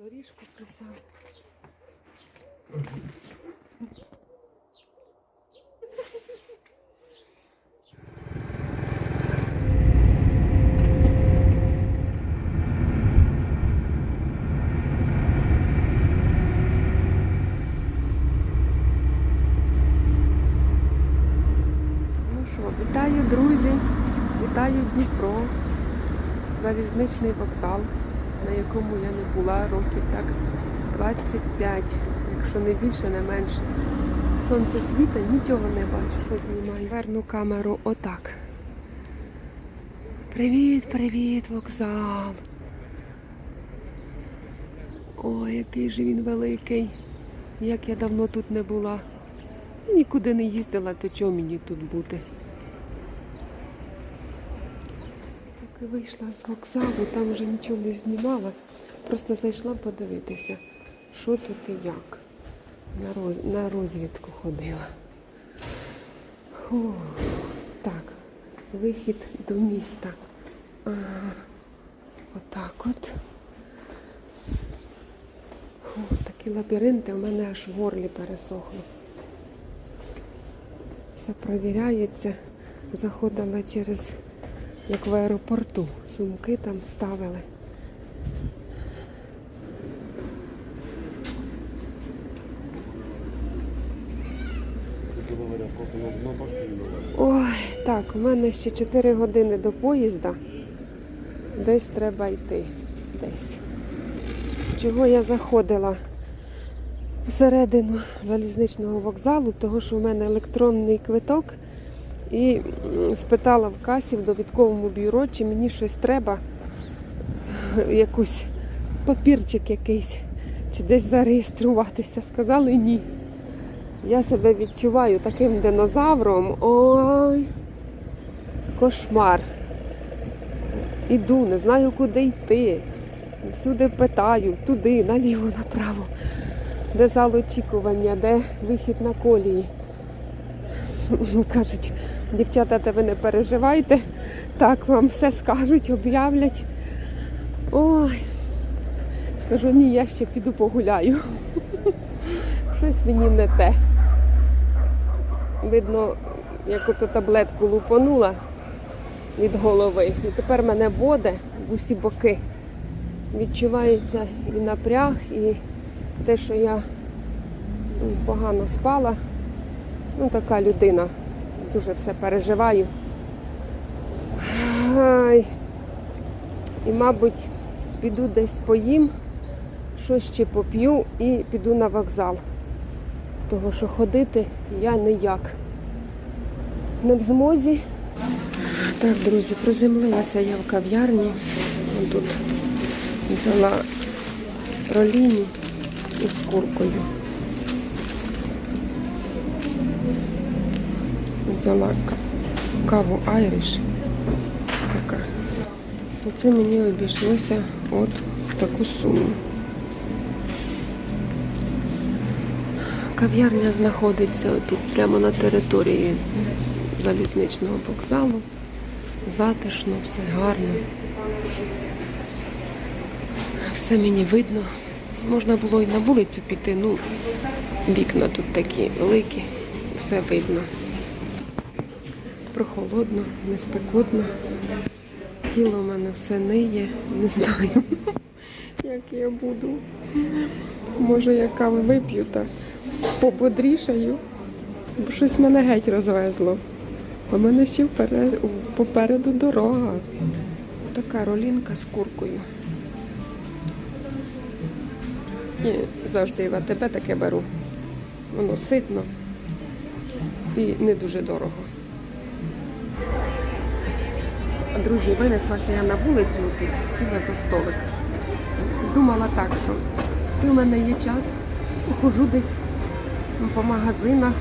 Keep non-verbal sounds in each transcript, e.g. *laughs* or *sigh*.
доріжку писав. Ну вітаю, друзі, вітаю Дніпро, залізничний вокзал, на якому я не була років так 25, якщо не більше, не менше. Сонце світа, нічого не бачу, що знімаю. Верну камеру отак. Привіт, привіт, вокзал. Ой, який же він великий. Як я давно тут не була. Нікуди не їздила, то чого мені тут бути? Поки вийшла з вокзалу, там вже нічого не знімала. Просто зайшла подивитися, що тут і як. На, роз... на розвідку ходила. Фу. Так, вихід до міста. Ага. Отак от. Фу, такі лабіринти, у мене аж в горлі пересохло. Все провіряється. Заходила через, як в аеропорту, сумки там ставили. Честно говоря, просто на, на башку не надо. Ой, так, у мене ще 4 години до поїзда. Десь треба йти. Десь. Чого я заходила всередину залізничного вокзалу, того що в мене електронний квиток. І спитала в касі в довідковому бюро, чи мені щось треба, якусь папірчик якийсь, чи десь зареєструватися. Сказали ні. Я себе відчуваю таким динозавром. Ой, кошмар. Іду, не знаю, куди йти. Всюди питаю, туди, наліво, направо. Де зал очікування, де вихід на колії. *laughs* Кажуть, дівчата, та ви не переживайте, так вам все скажуть, об'являть. Ой. Кажу, ні, я ще піду погуляю. *laughs* Щось мені не те. Видно, як ото таблетку лупанула від голови. І тепер мене воде в усі боки. Відчувається і напряг, і те, що я ну, погано спала. Ну, така людина. Дуже все переживаю. Ай. І, мабуть, піду десь поїм, щось ще поп'ю і піду на вокзал. Того, що ходити я ніяк. Не в змозі. Так, друзі, приземлилася я в кав'ярні. Тут взяла роліні із куркою. Взяла каву Айріш. Така. І це мені обійшлося от в таку суму. Кав'ярня знаходиться тут прямо на території залізничного вокзалу. Затишно, все гарно. Все мені видно. Можна було і на вулицю піти, ну вікна тут такі великі, все видно. Прохолодно, не спекотно. Тіло в мене все ниє, не знаю, *laughs* як я буду. Може, я кави вип'ю та пободрішаю, бо щось мене геть розвезло. В мене ще вперед, попереду дорога. Така ролінка з куркою. І завжди в АТБ таке беру. Воно ситно і не дуже дорого. Друзі, винеслася я на вулицю тут, сіла за столик. Думала так, що ти у мене є час, похожу десь по магазинах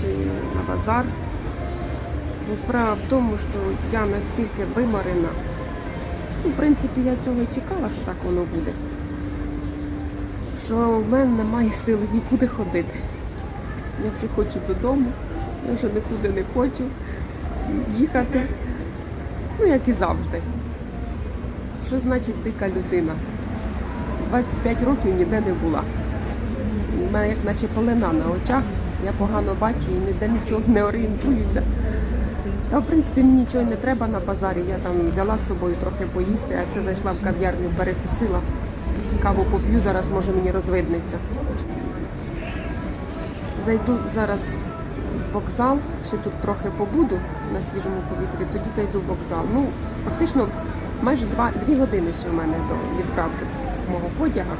чи на базар. Ну, Справа в тому, що я настільки виморена. Ну, в принципі, я цього і чекала, що так воно буде. Що в мене немає сили нікуди ходити. Я вже хочу додому, я вже нікуди не хочу їхати. Ну, як і завжди. Що значить дика людина? 25 років ніде не була. У мене як наче полина на очах. Я погано бачу і ніде нічого не орієнтуюся. Та в принципі мені нічого не треба на базарі. Я там взяла з собою трохи поїсти, а це зайшла в кав'ярню, перекусила. Каву поп'ю, зараз може мені розвиднеться. Зайду зараз в вокзал, ще тут трохи побуду на свіжому повітрі, тоді зайду в вокзал. Ну, фактично, майже дві години ще в мене до відправки мого потяга.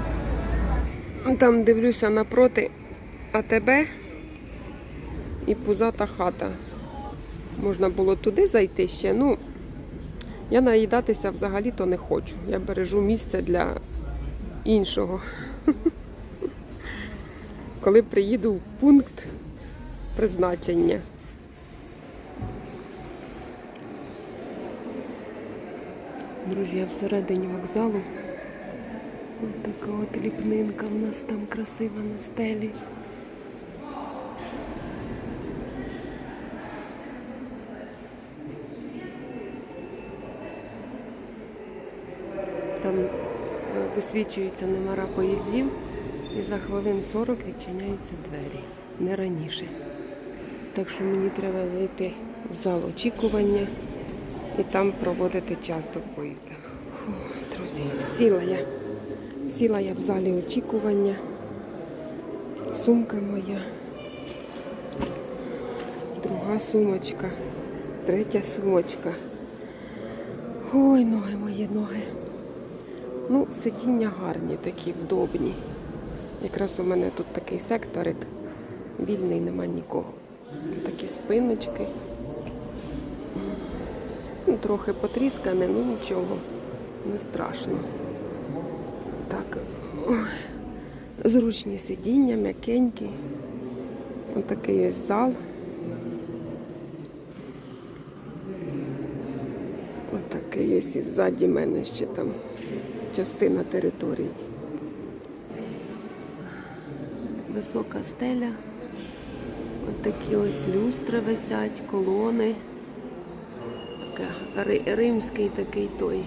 Там дивлюся напроти АТБ і пузата хата. Можна було туди зайти ще. Ну, я наїдатися взагалі-то не хочу. Я бережу місце для іншого. *laughs* Коли приїду в пункт призначення. Друзі, я всередині вокзалу. Ось така от ліпнинка в нас там красива на стелі. Там е, висвічуються номера поїздів і за хвилин 40 відчиняються двері, не раніше. Так що мені треба зайти в зал очікування і там проводити час до поїзда. Фу, друзі, сіла я. Сіла я в залі очікування. Сумка моя. Друга сумочка. Третя сумочка. Ой, ноги мої ноги. Ну, сидіння гарні, такі вдобні. Якраз у мене тут такий секторик. Вільний, нема нікого. Такі спиночки. Ну, трохи потріскане, ну нічого, не страшно. Зручні сидіння, м'якенькі. Отакий ось зал. Отакий ось і ззаді мене ще там частина території. Висока стеля. От такі ось люстри висять, колони. Така ри- римський такий той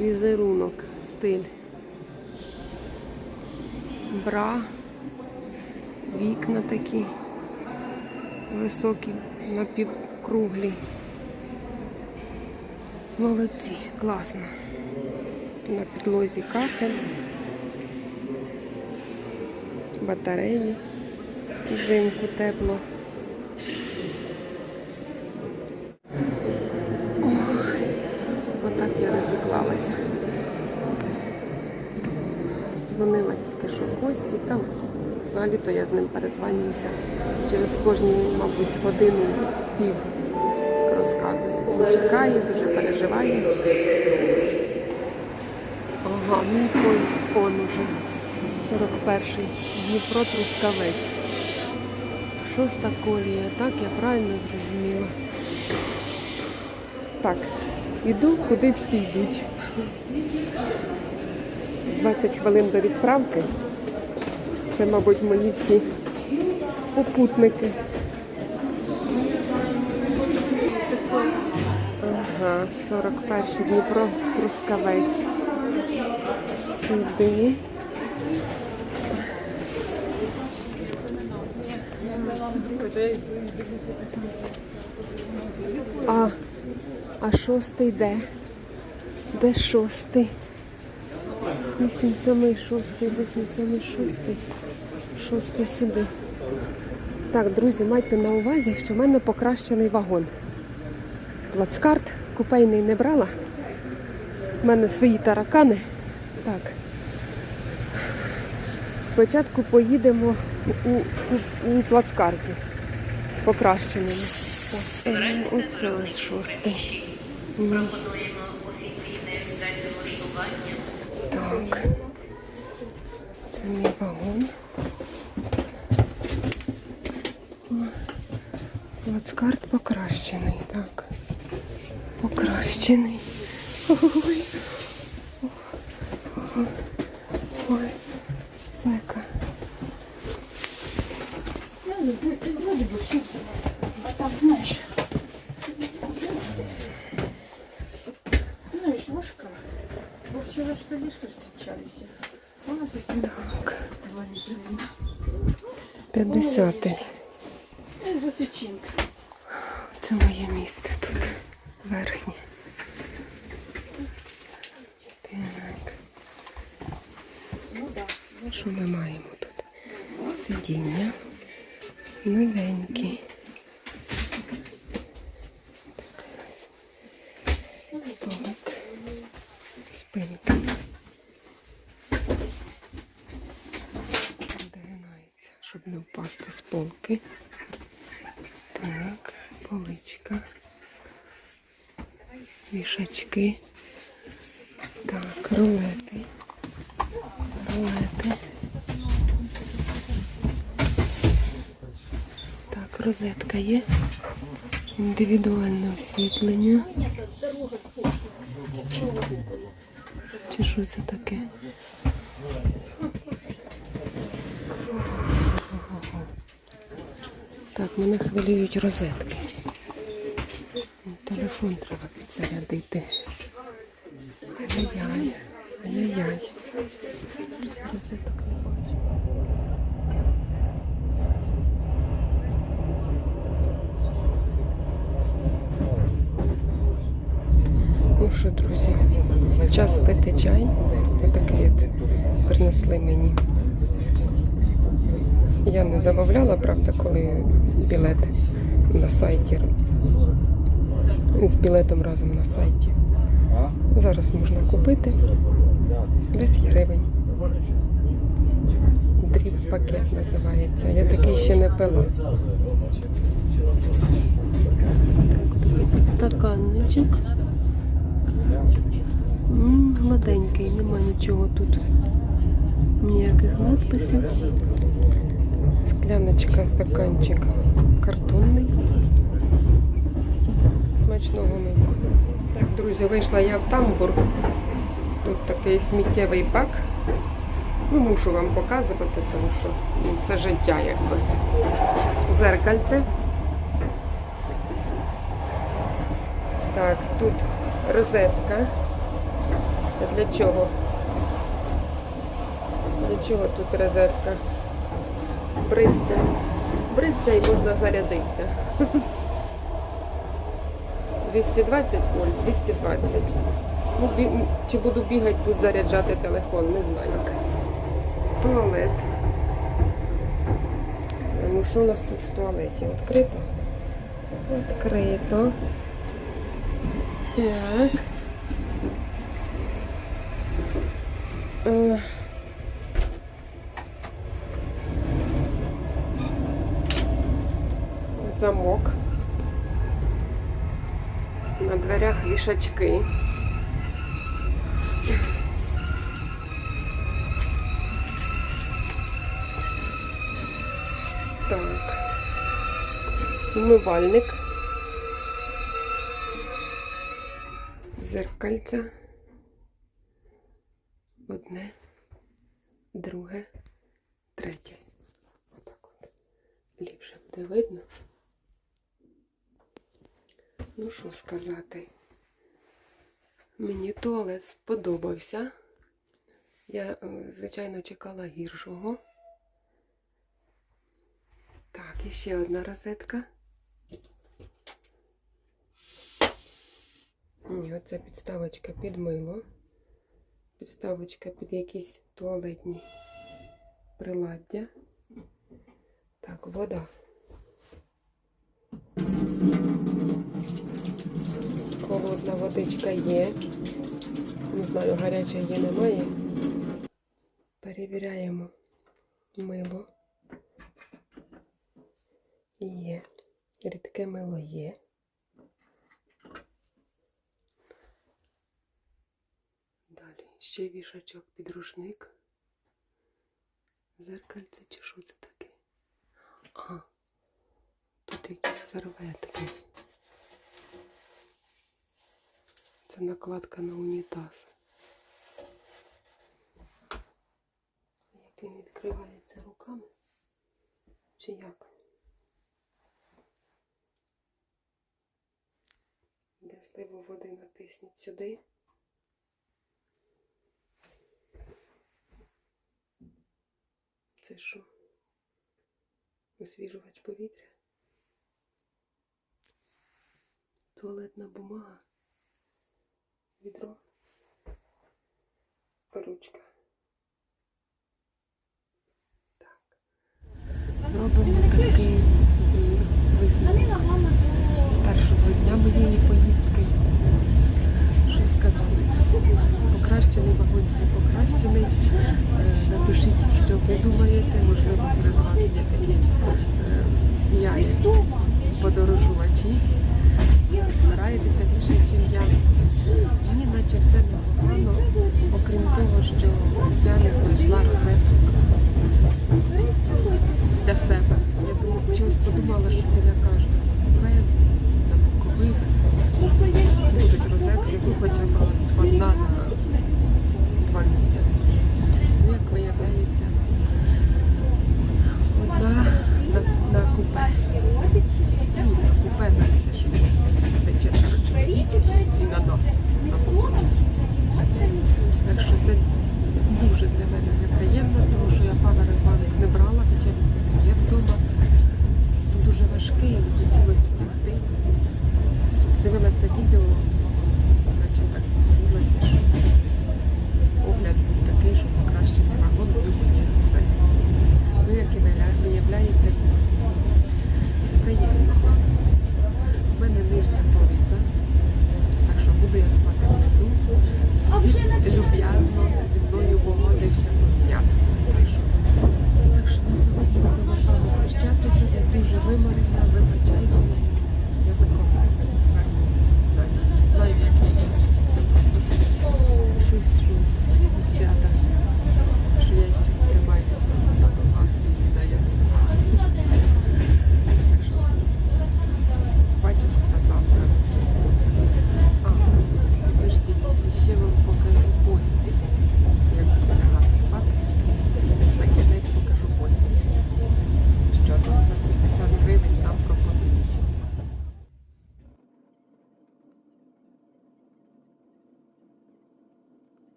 візерунок, стиль. Бра, вікна такі високі, напівкруглі. Молодці, класно. На підлозі капель, батареї, взимку тепло. Ой, Отак я розіклалася. Дзвонила тільки що там взагалі-то я з ним перезванююся. Через кожні, мабуть, годину пів розказую. Чекаю, дуже переживаю. Ага, мій поїзд он уже. 41-й. Дніпро Трускавець. Шоста колія, так я правильно зрозуміла. Так, іду, куди всі йдуть. 20 хвилин до відправки. Це, мабуть, мої всі попутники. Ага, 41 Дніпро Трускавець. Сюди. А, а шостий де? Де шостий? Вісім самий шостий, вісім самий шостий. Шостий сюди. Так, друзі, майте на увазі, що в мене покращений вагон. Плацкарт купейний не брала. У мене свої таракани. Так. Спочатку поїдемо у, у, у плацкарті. Покращеному. Так. Е, Оце ось шостий. Пропонуємо офіційне працевлаштування. Так. Це мій вагон. О, Плацкарт покращений, так. Покращений. Ой. Ой. Спека. Вроде бы все А там, знаешь, знаешь, важко. Вчера что лишь встречались. У нас такие Так. 50-й. Ну, Це моє місце тут. Верхнє. Так. Ну да. Що ми маємо тут? Сидіння. Новенькі. Столик. Спинки. Догинається, щоб не впасти з полки. Так, поличка. Вішачки. Так, рулети. Рулети. Так, розетка є. Індивідуальне освітлення. Чи що це таке? Так, мене хвилюють розетки. Телефон треба підзарядити. Ай-яй, ай-яй. Розеток що, друзі, час пити чай. Отакий от принесли мені. Я не замовляла, правда, коли білет на сайті. З білетом разом на сайті. Зараз можна купити 10 гривень. Дріб пакет називається. Я такий ще не пила. Стаканничок. Гладенький, нема нічого тут. Ніяких надписів. Скляночка, стаканчик картонний. Смачного мені. Так, друзі, вийшла я в тамбур. Тут такий сміттєвий бак. Ну, мушу вам показувати, тому що ну, це життя якби. Зеркальце. Так, тут розетка. Для чого? Для чого тут розетка? Бриться. Бриться і можна зарядитися. *laughs* 220 вольт, 220. Ну. Чи буду бігати тут заряджати телефон, не знаю. Туалет. Ну що у нас тут в туалеті? Відкрито? Відкрито. Так. Е. Замок. На дверях вішачки. Так. Умивальник. Зеркальця. Одне, друге, третє. Отак от. Ліпше буде видно. Ну що сказати? Мені туалет сподобався. Я, е, звичайно, чекала гіршого. Так, і ще одна розетка. Ні, оце підставочка під мило. Підставочка під якісь туалетні приладдя. Так, вода. Холодна водичка є. Не знаю, гаряча є, немає. Перевіряємо мило. Є. Рідке мило є. Ще вішачок під рушник. Зеркальце чи що це таке? А, тут якісь серветки. Це накладка на унітаз. Як він відкривається руками? Чи як? Де зливу води натисніть сюди. Це що? Освіжувач повітря. Туалетна бумага. Відро. Ручка. Так. Зробимо такий собі висновок першого дня моєї поїздки. Що сказати? Покращений вагончик, покращений. Напишіть, що ви думаєте, можливо, серед вас є такі е, п'яні подорожувачі. Стараєтеся більше, ніж я. Мені наче все непогано, окрім того, що